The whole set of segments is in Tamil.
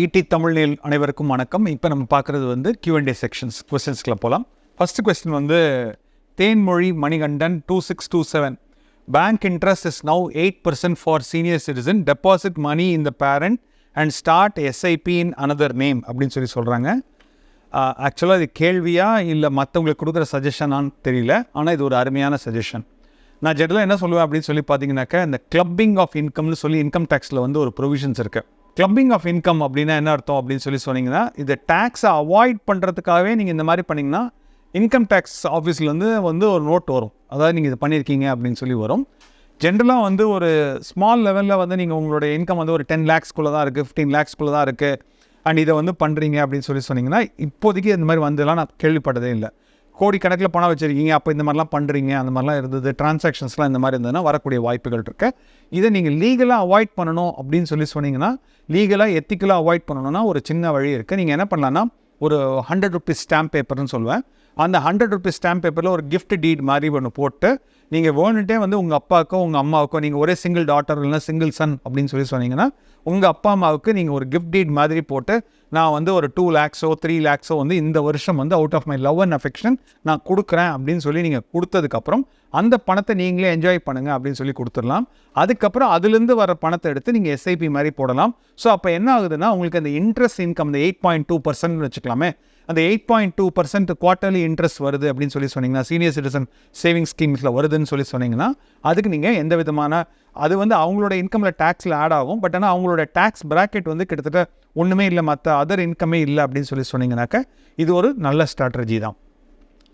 ஈடி தமிழ்நேல் அனைவருக்கும் வணக்கம். இப்போ நம்ம பார்க்குறது வந்து கியூஎன்டே செக்ஷன்ஸ் கொஸ்டின்ஸ்க்குள்ள போகலாம் ஃபஸ்ட்டு கொஸ்டின் வந்து Thenmozhi Manikandan two six two seven bank interest is now eight percent for senior citizen deposit money in the parent and start SIP in another name அப்படின்னு சொல்லி சொல்கிறாங்க ஆக்சுவலாக இது கேள்வியா இல்லை மற்றவங்களுக்கு கொடுக்குற சஜஷனான்னு தெரியல. ஆனால் இது ஒரு அருமையான சஜஷன் நான் ஜெனரலாக என்ன சொல்லுவேன் அப்படின்னு சொல்லி பார்த்தீங்கன்னாக்கா இந்த கிளப்பிங் ஆஃப் இன்கம்னு சொல்லி இன்கம் டேக்ஸில் வந்து ஒரு ப்ரொவிஷன்ஸ் இருக்குது கிளப்பிங் ஆஃப் இன்கம் அப்படின்னா என்ன அர்த்தம் அப்படின்னு சொல்லி சொன்னீங்கன்னா இந்த டேக்ஸை அவாய்ட் பண்ணுறதுக்காகவே நீங்கள் இந்த மாதிரி பண்ணிங்கன்னா இன்கம் டேக்ஸ் ஆஃபீஸ்லேருந்து வந்து ஒரு நோட் வரும். அதாவது நீங்கள் இது பண்ணியிருக்கீங்க அப்படின்னு சொல்லி வரும். ஜென்ரலாக வந்து ஒரு ஸ்மால் லெவலில் வந்து நீங்கள் உங்களுடைய இன்கம் வந்து ஒரு டென் லேக்ஸ்க்குள்ளே தான் இருக்குது ஃபிஃப்டீன் லேக்ஸ்க்குள்ளே தான் இருக்குது அண்ட் இதை வந்து பண்ணுறீங்க அப்படின்னு சொல்லி சொன்னீங்கன்னா இப்போதைக்கு இந்த மாதிரி வந்துலாம் நான் கேள்விப்பட்டதே இல்லை. கோடிக்கணக்கில் பணம் வச்சுருக்கீங்க அப்போ இந்த மாதிரிலாம் பண்ணுறீங்க அந்த மாதிரிலாம் இருந்தது டிரான்சாக்ஷன்ஸ்லாம் இந்த மாதிரி இருந்ததுன்னா வரக்கூடிய வாய்ப்புகள் இருக்கு. இதை நீங்கள் லீகலாக அவாய்ட் பண்ணணும் அப்படின்னு சொல்லி சொன்னீங்கன்னா லீகலாக எத்திக்கலாக அவாய்ட் பண்ணணும்னா ஒரு சின்ன வழி இருக்குது நீங்கள் என்ன பண்ணலான்னா ஒரு ஹண்ட்ரட் ருபீஸ் ஸ்டாம்ப் பேப்பர்னு சொல்லுவேன். அந்த ஹண்ட்ரட் ருபீஸ் ஸ்டாம்ப் பேப்பரில் ஒரு கிஃப்ட் டீட் மாதிரி ஒன்று போட்டு நீங்கள் வேணுட்டே வந்து உங்கள் அப்பாவுக்கோ உங்கள் அம்மாவுக்கோ நீங்கள் ஒரே சிங்கிள் டாட்டர் இல்லைனா சிங்கிள் சன் அப்படின்னு சொல்லி சொன்னீங்கன்னா உங்கள் அப்பா அம்மாவுக்கு நீங்கள் ஒரு கிஃப்ட் டீட் மாதிரி போட்டு நான் வந்து ஒரு டூ லேக்ஸோ த்ரீ லேக்ஸோ வந்து இந்த வருஷம் வந்து out of my love and affection நான் கொடுக்குறேன் அப்படின்னு சொல்லி நீங்கள் கொடுத்ததுக்கப்புறம் அந்த பணத்தை நீங்களே என்ஜாய் பண்ணுங்கள் அப்படின்னு சொல்லி கொடுத்துடலாம். அதுக்கப்புறம் அதுலேருந்து வர பணத்தை எடுத்து நீங்கள் எஸ்ஐபி மாதிரி போடலாம். ஸோ அப்போ என்ன ஆகுதுன்னா உங்களுக்கு அந்த இன்ட்ரெஸ்ட் இன்கம் இந்த எயிட் பாயிண்ட் டூ பர்சன்ட் வச்சுக்கலாமே அந்த eight point two percent quarterly interest வருது அப்படின்னு சொல்லி சொன்னீங்கன்னா சீனியர் சிட்டிசன் சேவிங் ஸ்கீம்ஸில் வருதுன்னு சொல்லி சொன்னீங்கன்னா அதுக்கு நீங்கள் எந்த விதமான அது வந்து அவங்களோட இன்கமில் டேக்ஸில் ஆட் ஆகும் பட் ஆனால் அவங்களோட டேக்ஸ் ப்ராக்கெட் வந்து கிட்டத்தட்ட ஒன்றுமே இல்லை மற்ற அதர் இன்கமே இல்லை அப்படின்னு சொல்லி சொன்னீங்கன்னாக்க இது ஒரு நல்ல ஸ்ட்ராட்டஜி தான்.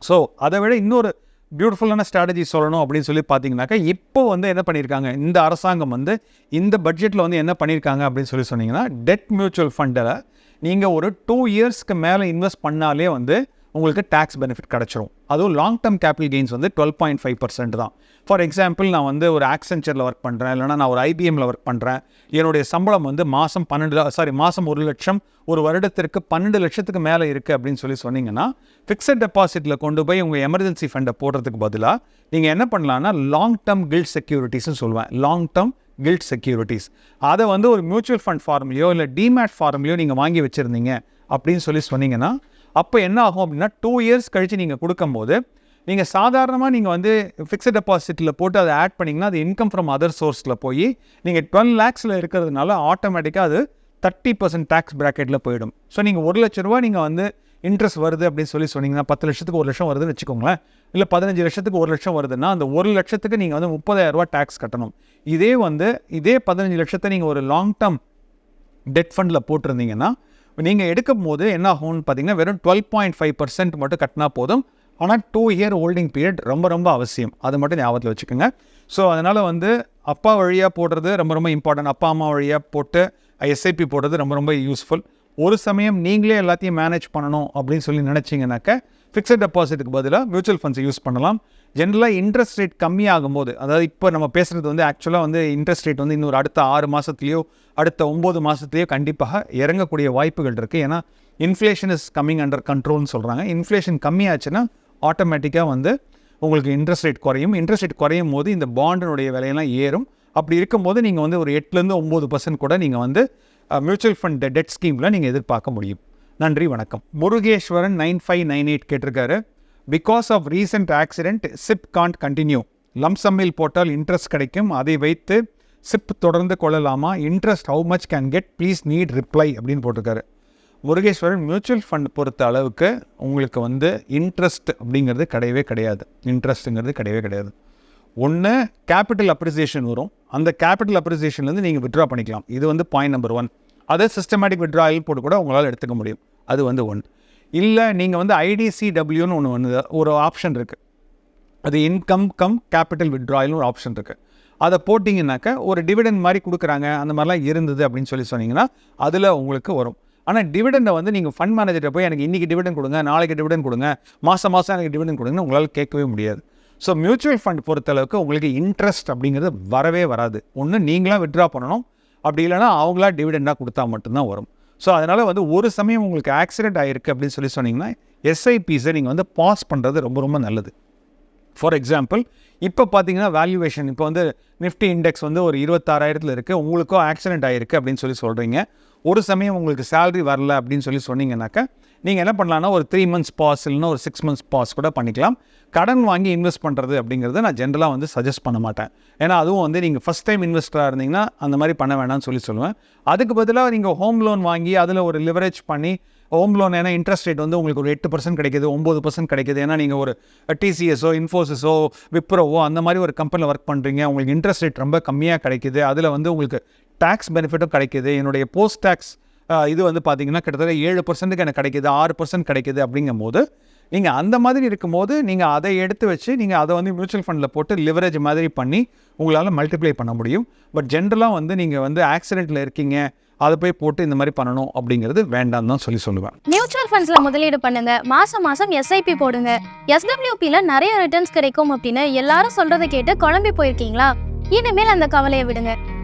ஸோ அதை விட இன்னொரு பியூட்டிஃபுல்லான ஸ்ட்ராட்டஜி சொல்லணும் அப்படின்னு சொல்லி பார்த்தீங்கன்னாக்கா இப்போ வந்து என்ன பண்ணியிருக்காங்க? இந்த அரசாங்கம் வந்து இந்த பட்ஜெட்டில் வந்து என்ன பண்ணியிருக்காங்க அப்படின்னு சொல்லி சொன்னீங்கன்னா டெட் மியூச்சுவல் ஃபண்டில் நீங்கள் ஒரு டூ இயர்ஸ்க்கு மேலே இன்வெஸ்ட் பண்ணாலே வந்து உங்களுக்கு டேக்ஸ் பெனிஃபிட் கிடச்சிரும். அதுவும் லாங் டேர்ம் கேபிட்டல் கெயின்ஸ் வந்து டுவெல் பாயிண்ட் ஃபைவ் பர்சன்ட் தான். ஃபார் எக்ஸாம்பிள் நான் வந்து ஒரு ஆக்சென்ச்சரில் ஒர்க் பண்ணுறேன் இல்லைனா நான் ஒரு ஐபிஎம்மில் ஒர்க் பண்ணுறேன் என்னுடைய சம்பளம் வந்து மாதம் பன்னெண்டு சாரி மாதம் ஒரு லட்சம் ஒரு வருடத்திற்கு பன்னெண்டு லட்சத்துக்கு மேலே இருக்குது அப்படின்னு சொல்லி சொன்னீங்கன்னா ஃபிக்ஸட் டெபாசிட்டில் கொண்டு போய் உங்கள் எமர்ஜென்சி ஃபண்டை போடுறதுக்கு பதிலாக நீங்கள் என்ன பண்ணலான்னா லாங் டேர்ம் கில்ட் செக்யூரிட்டிஸ்னு சொல்லுவேன். லாங் டேர்ம் கில்ட் செக்யூரிட்டிஸ் அதை வந்து ஒரு மியூச்சுவல் ஃபண்ட் ஃபார்ம்லையோ இல்லை டிமேட் ஃபார்ம்லையோ நீங்கள் வாங்கி வச்சுருந்தீங்க அப்படின்னு சொல்லி சொன்னீங்கன்னா அப்போ என்ன ஆகும் அப்படின்னா டூ இயர்ஸ் கழித்து நீங்கள் கொடுக்கும்போது நீங்கள் சாதாரணமாக நீங்கள் வந்து ஃபிக்ஸட் டெபாசிட்டில் போட்டு அதை ஆட் பண்ணிங்கன்னா அது இன்கம் ஃப்ரம் அதர் சோர்ஸில் போய் நீங்கள் டுவெல் லேக்ஸில் இருக்கிறதுனால ஆட்டோமேட்டிக்காக அது தேர்ட்டி பர்சன்ட் டேக்ஸ் ப்ராக்கெட்டில் போயிடும். ஸோ நீங்கள் ஒரு லட்ச ரூபா நீங்கள் வந்து இன்ட்ரெஸ்ட் வருது அப்படின்னு சொல்லி சொன்னீங்கன்னா பத்து லட்சத்துக்கு ஒரு லட்சம் வருதுன்னு வச்சுக்கோங்களேன். இல்லை பதினஞ்சு லட்சத்துக்கு ஒரு லட்சம் வருதுன்னா அந்த ஒரு லட்சத்துக்கு நீங்கள் வந்து முப்பதாயிரம் ரூபா டேக்ஸ் கட்டணும். இதே வந்து இதே பதினஞ்சு லட்சத்தை நீங்கள் ஒரு லாங் டேர்ம் டெட் ஃபண்டில் போட்டிருந்தீங்கன்னா நீங்கள் எடுக்கும் போது என்ன ஆகும்னு பார்த்தீங்கன்னா வெறும் டுவெல் பாயிண்ட் ஃபைவ் பர்சன்ட் மட்டும் கட்டினா போதும். ஆனால் டூ இயர் ஹோல்டிங் பீரியட் ரொம்ப ரொம்ப அவசியம். அது மட்டும் ஞாபகத்தில் வச்சுக்கோங்க. ஸோ அதனால் வந்து அப்பா வழியாக போடுறது ரொம்ப ரொம்ப இம்பார்ட்டன்ட் அப்பா அம்மா வழியாக போட்டு எஸ்ஐபி போடுறது ரொம்ப ரொம்ப யூஸ்ஃபுல் ஒரு சமயம் நீங்களே எல்லாத்தையும் மேனேஜ் பண்ணணும் அப்படின்னு சொல்லி நினச்சிங்கனாக்க ஃபிக்ஸட் டெபாசிட்டுக்கு பதிலாக மியூச்சுவல் ஃபண்ட்ஸை யூஸ் பண்ணலாம். ஜென்ரலாக இன்ட்ரெஸ்ட் ரேட் கம்மியாகும் போது அதாவது இப்போ நம்ம பேசுகிறது வந்து ஆக்சுவலாக வந்து இன்ட்ரெஸ்ட் ரேட் வந்து இன்னொரு அடுத்த ஆறு மாதத்துலேயோ அடுத்த ஒம்பது மாதத்துலேயோ கண்டிப்பாக இறங்கக்கூடிய வாய்ப்புகள் இருக்குது ஏன்னா இன்ஃப்ளேஷன் இஸ் கம்மிங் அண்டர் கண்ட்ரோல்னு சொல்கிறாங்க இன்ஃப்ளேஷன் கம்மியாச்சுன்னா ஆட்டோமேட்டிக்காக வந்து உங்களுக்கு இன்ட்ரெஸ்ட் ரேட் குறையும். இன்ட்ரெஸ்ட் ரேட் குறையும் போது இந்த பாண்டினுடைய விலையெல்லாம் ஏறும். அப்படி இருக்கும்போது நீங்கள் வந்து ஒரு எட்டுலேருந்து ஒம்பது பர்சன்ட் கூட நீங்கள் வந்து மியூச்சுவல் ஃபண்ட் டெட் ஸ்கீமில் நீங்கள் எதிர்பார்க்க முடியும். நன்றி வணக்கம். Murugeswaran nine five nine eight கேட்டிருக்காரு. Because of recent accident SIP can't continue லம்சம்மில் போட்டால் இன்ட்ரெஸ்ட் கிடைக்கும். அதை வைத்து சிப் தொடர்ந்து கொள்ளலாமா? Interest how much can get please need reply அப்படின்னு போட்டிருக்காரு. முருகேஸ்வரன் மியூச்சுவல் ஃபண்ட் பொறுத்த அளவுக்கு உங்களுக்கு வந்து இன்ட்ரெஸ்ட் அப்படிங்கிறது கிடையவே கிடையாது. இன்ட்ரெஸ்ட்டுங்கிறது கிடையவே கிடையாது. ஒன்று கேபிட்டல் அப்ரிசியேஷன் வரும். அந்த கேபிட்டல் அப்ரிசியேஷன்லேருந்து நீங்கள் விட்ரா பண்ணிக்கலாம். இது வந்து பாயிண்ட் நம்பர் ஒன் அதை சிஸ்டமேட்டிக் விட்ராயல் போட்டு கூட உங்களால் எடுத்துக்க முடியும். அது வந்து ஒன் இல்லை நீங்கள் வந்து ஐடிசிடபிள்யூன்னு ஒன்று ஒன்று ஒரு ஆப்ஷன் இருக்குது அது இன்கம் கம் கேபிட்டல் விட்ராயல்னு ஒரு ஆப்ஷன் இருக்குது அதை போட்டிங்கனாக்கா ஒரு டிவிடெண்ட் மாதிரி கொடுக்குறாங்க அந்த மாதிரிலாம் இருந்தது அப்படின்னு சொல்லி சொன்னீங்கன்னா அதில் உங்களுக்கு வரும். ஆனால் டிவிடெண்டை வந்து நீங்கள் ஃபண்ட் மேனேஜர்கிட்ட போய் எனக்கு இன்றைக்கி டிவிடெண்ட் கொடுங்க நாளைக்கு டிவிடெண்ட் கொடுங்க மாதம் மாதம் எனக்கு டிவிடெண்ட் கொடுங்கன்னு உங்களால் கேட்கவே முடியாது. ஸோ மியூச்சுவல் ஃபண்ட் பொறுத்தளவுக்கு உங்களுக்கு இன்ட்ரெஸ்ட் அப்படிங்கிறது வரவே வராது. ஒன்று நீங்களாக விட்ரா பண்ணணும். அப்படி இல்லைன்னா அவங்களா டிவிடெண்டாக கொடுத்தா மட்டும்தான் வரும். ஸோ அதனால் வந்து ஒரு சமயம் உங்களுக்கு ஆக்சிடென்ட் ஆகிருக்கு அப்படின்னு சொல்லி சொன்னீங்கன்னா எஸ்ஐபிஸை நீங்கள் வந்து பாஸ் பண்ணுறது ரொம்ப ரொம்ப நல்லது. ஃபார் எக்ஸாம்பிள் இப்போ பார்த்தீங்கன்னா வேல்யூவேஷன் இப்போ வந்து நிஃப்டி இண்டெக்ஸ் வந்து ஒரு இருபத்தாறாயிரத்தில் இருக்குது உங்களுக்கும் ஆக்சிடென்ட் ஆகிருக்கு அப்படின்னு சொல்லி சொல்கிறீங்க ஒரு சமயம் உங்களுக்கு சேலரி வரல அப்படின்னு சொல்லி சொன்னீங்கன்னாக்கா நீங்கள் என்ன பண்ணலாம்னா ஒரு த்ரீ மந்த்ஸ் பாஸ் இல்லைன்னா ஒரு சிக்ஸ் மந்த்ஸ் பாஸ் கூட பண்ணிக்கலாம். கடன் வாங்கி இன்வெஸ்ட் பண்ணுறது அப்படிங்கிறத நான் ஜென்ரலாக வந்து சஜஸ்ட் பண்ண மாட்டேன். ஏன்னா அதுவும் வந்து நீங்கள் ஃபஸ்ட் டைம் இன்வெஸ்டராக இருந்தீங்கன்னா அந்த மாதிரி பண்ண வேணாம்னு சொல்லி சொல்லுவேன். அதுக்கு பதிலாக நீங்கள் ஹோம் லோன் வாங்கி அதில் ஒரு லிவரேஜ் பண்ணி ஹோம் லோன் ஏன்னா இன்ட்ரெஸ்ட் ரேட் வந்து உங்களுக்கு ஒரு எட்டு பர்சன்ட் கிடைக்குது ஒம்பது பர்சன்ட் கிடைக்குது. ஏன்னா நீங்கள் ஒரு டிசிஎஸோ இன்ஃபோசிஸோ விப்ரோவோ அந்த மாதிரி ஒரு கம்பெனியில் ஒர்க் பண்ணுறீங்க உங்களுக்கு இன்ட்ரெஸ்ட் ரேட் ரொம்ப கம்மியாக கிடைக்குது. அதில் வந்து உங்களுக்கு டேக்ஸ் பெனிஃபிட்டும் கிடைக்குது. என்னுடைய போஸ்ட் டேக்ஸ் இது வந்து பார்த்தீங்கன்னா கிட்டத்தட்ட ஏழு பர்சன்ட்டுக்கு எனக்கு கிடைக்குது. ஆறு பர்சன்ட் கிடைக்குது அப்படிங்கும் போது நீங்கள் அந்த மாதிரி இருக்கும்போது நீங்கள் அதை எடுத்து வச்சு நீங்கள் அதை வந்து மியூச்சுவல் ஃபண்டில் போட்டு லிவரேஜ் மாதிரி பண்ணி உங்களால் மல்டிப்ளை பண்ண முடியும். பட் ஜென்ரலாக வந்து நீங்கள் வந்து ஆக்சிடெண்ட்டில் இருக்கீங்க அதை போய் போட்டு இந்த மாதிரி பண்ணணும் அப்படிங்கிறது வேண்டாம் தான் சொல்லி சொல்லுவேன். மியூச்சுவல் ஃபண்ட்ஸில் முதலீடு பண்ணுங்க. மாசம் மாசம் எஸ்ஐபி போடுங்க. எஸ்டபிள்யூபியில் நிறைய ரிட்டர்ன்ஸ் கிடைக்கும் அப்படின்னு எல்லாரும் சொல்றதை கேட்டு குழம்பி போயிருக்கீங்களா? இனிமேல் அந்த கவலையை விடுங்க.